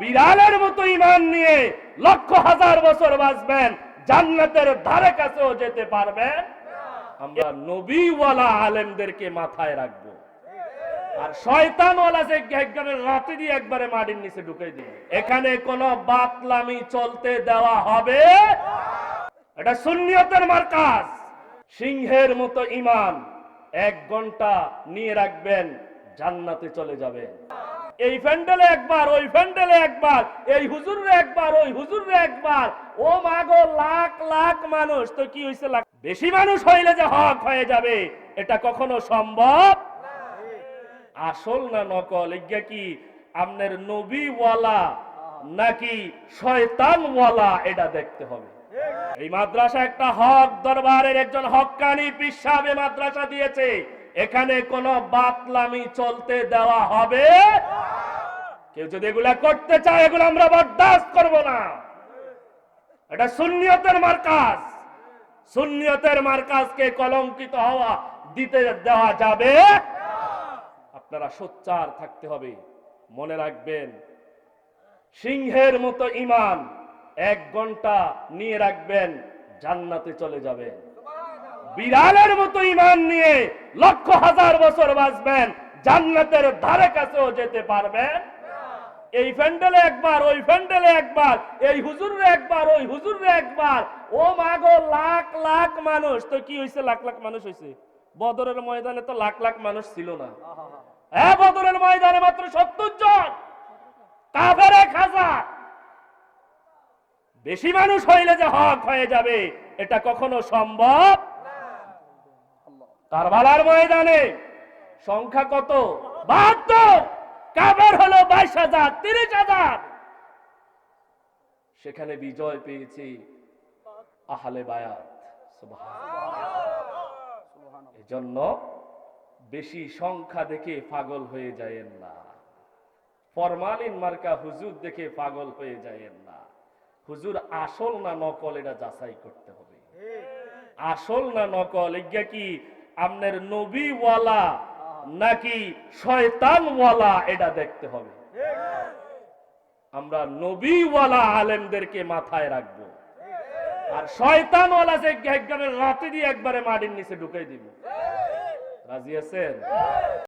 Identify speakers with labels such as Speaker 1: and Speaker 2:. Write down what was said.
Speaker 1: বিড়ালের মতো ইমান নিয়ে লক্ষ হাজার বছর বাঁচবেন, জান্নাতের ধারে কাছেও যেতে পারবেন। আমরা নবীওয়ালা আলেমদেরকে মাথায় রাখব। আর শয়তানওয়ালা যে একবারে রাতে দিয়ে একবারে মাটির নিচে ঢুকে দিবে। এখানে কোনো বাতলামি চলতে দেওয়া হবে। এটা শূন্যতের মার্কাজ। সিংহের মতো ইমান এক ঘণ্টা নিয়ে রাখবেন, জান্নাতে চলে যাবেন। এই প্যান্ডেলে একবার, ওই প্যান্ডেলে একবার, এই হুজুরে একবার, ওই হুজুরে একবার। ও মাগো লাখ লাখ মানুষ। তো কি হয়েছে লাখ? বেশি মানুষ হইলে যে হক হয়ে যাবে, এটা কখনো সম্ভব? আসল না নকল? এগুলা কি আপনার নবীওয়ালা নাকি শয়তানওয়ালা? এটা দেখতে হবে। এই মাদ্রাসা একটা হক দরবারের একজন হক্কানি পিসাবে মাদ্রাসা দিয়েছে। এখানে কোনো বাতলামি চলতে দেওয়া হবে? কেউ যদি এগুলা করতে চায়, এগুলো আমরা বরদাস্ত করব না। এটা শূন্যতের মার্কাজ। শূন্যতের মার্কাজকে কলঙ্কিত হওয়া, দিতে দেওয়া যাবে? আপনারা সোচ্চার থাকতে হবে। মনে রাখবেন, সিংহের মতো ইমান এক ঘণ্টা নিয়ে রাখবেন, জান্নাতে চলে যাবেন। বিড়ালের মতো ইমান নিয়ে লক্ষ হাজার বছর বাঁচবেন, জান্নাতের ধারে কাছেও যেতে পারবেন। এই প্যান্ডেলে একবার, ওই প্যান্ডেলে একবার, এই হুজুরে একবার, ওই হুজুরে একবার। ও মাগো লাখ লাখ মানুষ। তো কি হয়েছে লাখ লাখ মানুষ হয়েছে বদরের ময়দানে তো লাখ লাখ মানুষ ছিল না। হ্যাঁ বদরের ময়দানে মাত্র সত্তর জন। কাফের এক হাজার বেশি মানুষ হইলে যে হক হয়ে যাবে, এটা কখনো সম্ভব কারবালার ময়দানে সংখ্যা কত? বাহাত্তর। কাবের হলো বাইশ হাজার তিরিশ হাজার। সেখানে বিজয় পেয়েছি আহলে বায়াত। এজন্য বেশি সংখ্যা দেখে পাগল হয়ে যায়েন না। ফরমালিন মার্কা হুজুর দেখে পাগল হয়ে যায়েন না। হুজুর আসল না নকল এটা যাচাই করতে হবে। আসল না নকল এগুলা কি আপনার নবীওয়ালা নাকি শয়তানওয়ালা এটা দেখতে হবে। আমরা নবীওয়ালা আলেমদেরকে মাথায় রাখব। আর শয়তানওয়ালা যে একবারে রাতে দিয়ে একবারে মাটির নিচে ঢুকাই দিব। রাজি আছেন?